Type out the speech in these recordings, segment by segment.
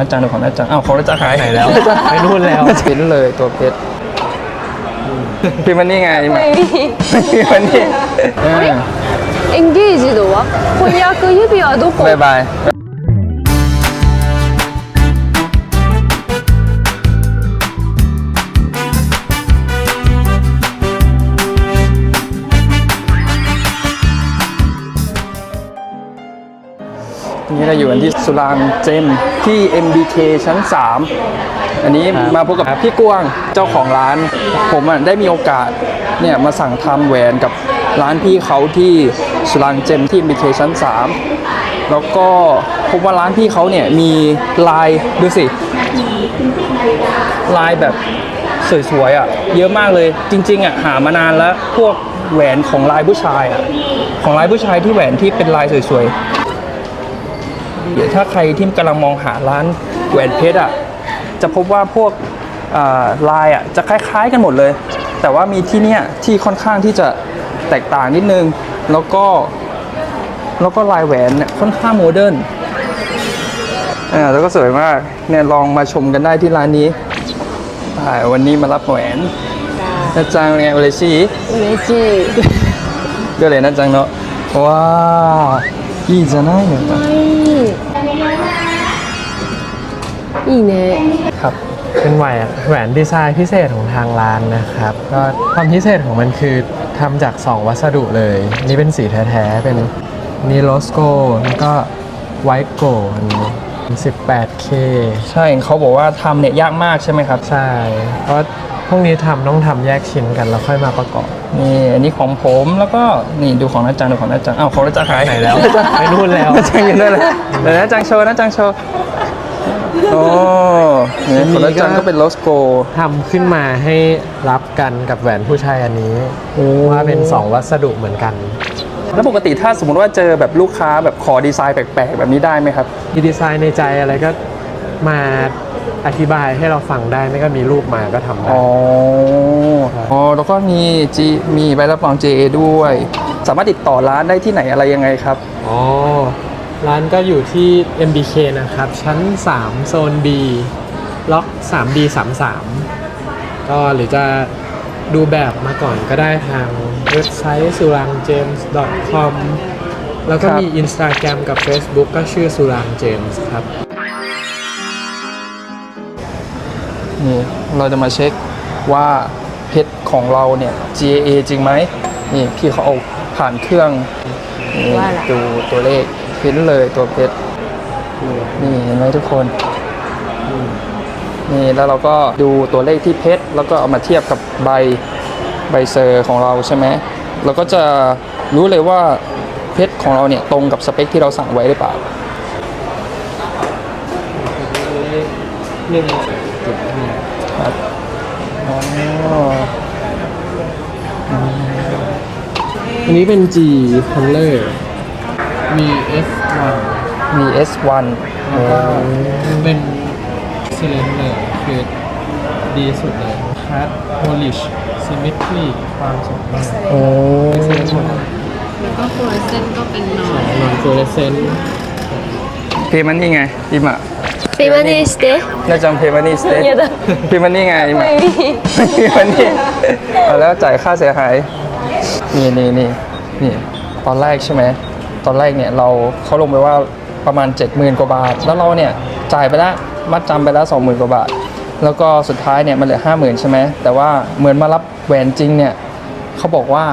อาจารย์ดูของอาจารย์อ้าวของอาจารย์หาย ไหนแล้ว อาจารย์ ไปนู่นแล้ว เห็นเลยตัวเพชรพี่มันนี่ไงมา エ พี่มันนี่เออ ンゲージドは翻訳指輪どこ บายบ นี่เราอยู่กันที่สุรางเจมที่ MBK ชั้น 3 อันนี้ครับมาพบกับพี่กวางเจ้าของร้าน ผมอะได้มีโอกาสเนี่ยมาสั่งทำแหวนกับร้านพี่เขาที่สุรางเจมที่ MBK ชั้น 3 แล้วก็พบว่าร้านพี่เขาเนี่ยมีลายดูสิ ลายแบบสวยๆอะ เยอะมากเลยจริง ๆอะหามานานแล้วพวกแหวนของลายผู้ชายอะของลายผู้ชายที่แหวนที่เป็นลายสวยๆเดี๋ยว เดี๋ยวถ้าใครที่กำลังมองหาร้านแหวนเพชรอะจะพบว่าพวกลายอะจะคล้าย ๆ กันหมดเลย แต่ว่ามีที่เนี้ยที่ค่อนข้างที่จะแตกต่างนิดนึง แล้วก็แล้วก็ลายแหวนเนี่ยค่อนข้างโมเดิร์นอ่าแล้วก็สวยมากเนี่ยลองมาชมกันได้ที่ร้านนี้วันนี้มารับแหวนนะจังไงเอเลซี่เอเลซี่ก็เลยนะจังเนาะว้าว いいじゃないのかいいね ครับ เป็นแหวนแหวนดีไซน์พิเศษของทางร้านนะครับ ก็ความพิเศษของมันคือทำจาก 2 วัสดุเลย นี่เป็นสีแท้ๆ เป็นนีโรสโกแล้วก็ไวท์โกอันนี้ 18K ใช่เขาบอกว่าทำเนี่ยยากมากใช่ไหมครับ ใช่ เพราะ พวกนี้ทำต้องทำแยกชิ้นกันแล้วค่อยมาประกอบนี่อันนี้ของผมแล้วก็นี่ดูของอาจารย์ดูของอาจารย์อ้าวของอาจารย์หายไหนแล้วอาจารย์ไปนู่นแล้วอาจารย์อยืนด้วยเลยเดี๋ยวนะอาจารย์โชว์นะอาจารย์โชว์โอ้นี่ของอาจารย์ก็เป็นโลสโกทำขึ้นมาให้รับกันกับแหวนผู้ชายอันนี้โอ้ว่าเป็น 2 วัสดุเหมือนกันแล้วปกติถ้าสมมติว่าเจอแบบลูกค้าแบบขอดีไซน์แปลกๆ แบบนี้ได้ไหมครับมีดีไซน์ในใจอะไรก็มา อธิบายให้เราฟังได้ไม่ก็มีรูปมาก็ทำได้ อ๋ออ๋อแล้วก็มีจีมีใบรับรอง JA ด้วย สามารถติดต่อร้านได้ที่ไหนอะไรยังไงครับ อ๋อ ร้านก็อยู่ที่ MBK นะครับ ชั้น 3 โซน B ล็อก 3B 33 ก็หรือจะดูแบบมาก่อนก็ได้ทางเว็บไซต์ s u r a n g j a m e s com แล้วก็ครับมี Instagram กับ Facebook ก็ชื่อ s u r a n g James ครับ นี่เราจะมาเช็คว่าเพชรของเราเนี่ย GA จริงไหมนี่พี่เขาเอาผ่านเครื่องนี่ว่าอะไรดูตัวเลขเห็นเลยตัวเพชรนี่เห็นไหมทุกคนนี่แล้วเราก็ดูตัวเลขที่เพชรแล้วก็เอามาเทียบกับใบใบเซอร์ของเราใช่ไหมเราก็จะรู้เลยว่าเพชรของเราเนี่ยตรงกับสเปคที่เราสั่งไว้หรือเปล่าครับ อ๋ออันนี้เป็น G Color มี F1 มี S1 โอ้เป็นซิเลนเลยคือดีสุดเลยคัดโพลิชซิมิทรีความสมมาตรโอ้แล้วก็ฟลูออเรสเซนต์ก็เป็นน้อยนอนฟลูออเรสเซนต์เพย์มันนี่ไงอิมะ พรีมานี่สเตย์นาจำเพมานี่สเตทเพมานี่ไงมาไม่มีเพมานี่เอาแล้วจ่ายค่าเสียหาย นี่นี่นี่นี่ตอนแรกใช่ไหม ตอนแรกเนี่ยเราเขาลงไปว่าประมาณ 70,000กว่าบาท แล้วเราเนี่ยจ่ายไปแล้วมัดจำไปแล้ะ20,000กว่าบาท แล้วก็สุดท้ายเนี่ยมันเหลือ 50,000 ใช่ไหม แต่ว่าเหมือนมารับแหวนจริงเนี่ยเขาบอกว่า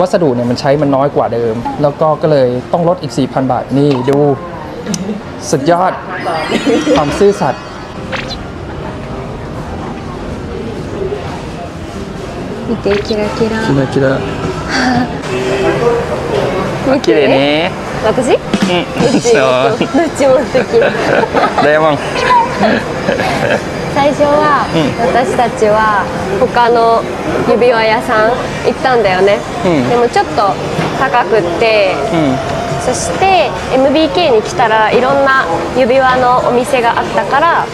วัสดุเนี่ยมันใช้มันน้อยกว่าเดิม แล้วก็ก็เลยต้องลดอีก 4,000 บาทนี่ดู สุดยอด ความซื่อสัตย์ 見てキラキラ คิดคิดว่า 見 คิดเลย て นี้ 私 อืม どっち そう どっちも素敵 ได้มั้ง 最初は、うん私たちは他の指輪屋さん行ったんだよね、うんでもちょっと高くって อืม そして MBK に来たらいろんな指輪のお店があったから、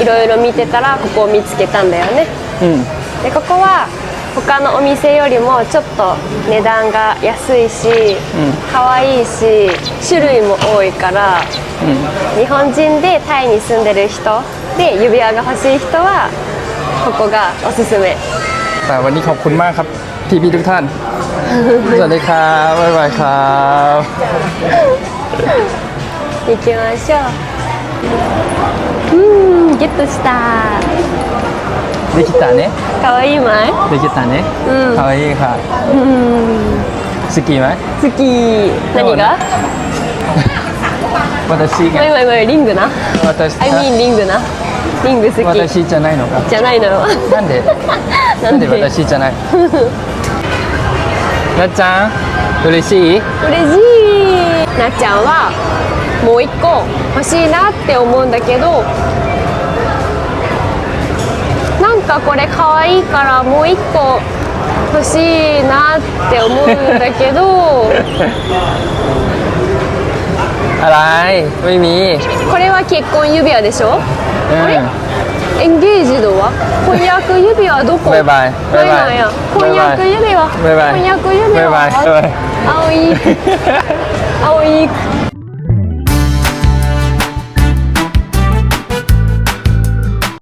いろいろ見てたらここを見つけたんだよね、うん、でここは他のお店よりもちょっと値段が安いし、うん、可愛いし種類も多いから、うん、日本人でタイに住んでる人で指輪が欲しい人はここがおすすめ。 แต่วันนี้ขอบคุณมากครับพี่พี่ๆทุกท่าน สวัสดีครับบ๊ายบายครับ 行きましょううんゲットした できたねかわいいまいできたねうんかわいいค่ะ好きไหม 好き何が私がまいまいまいリングな私 I mean リングな リング好き私じゃないのか。じゃないの。よ なんで？ななんでで私じゃない？なっちゃん嬉しい？嬉しい。なっちゃんはもう一個欲しいなって思うんだけどなんかこれ可愛いからもう一個欲しいなって思うんだけど อะไรไม่มี これは結婚指輪でしょ เออ エンゲージドは婚約指輪どこバイバイバイバイないなんや婚約指輪バイバイ婚約指輪バイバイバイバイ青い青い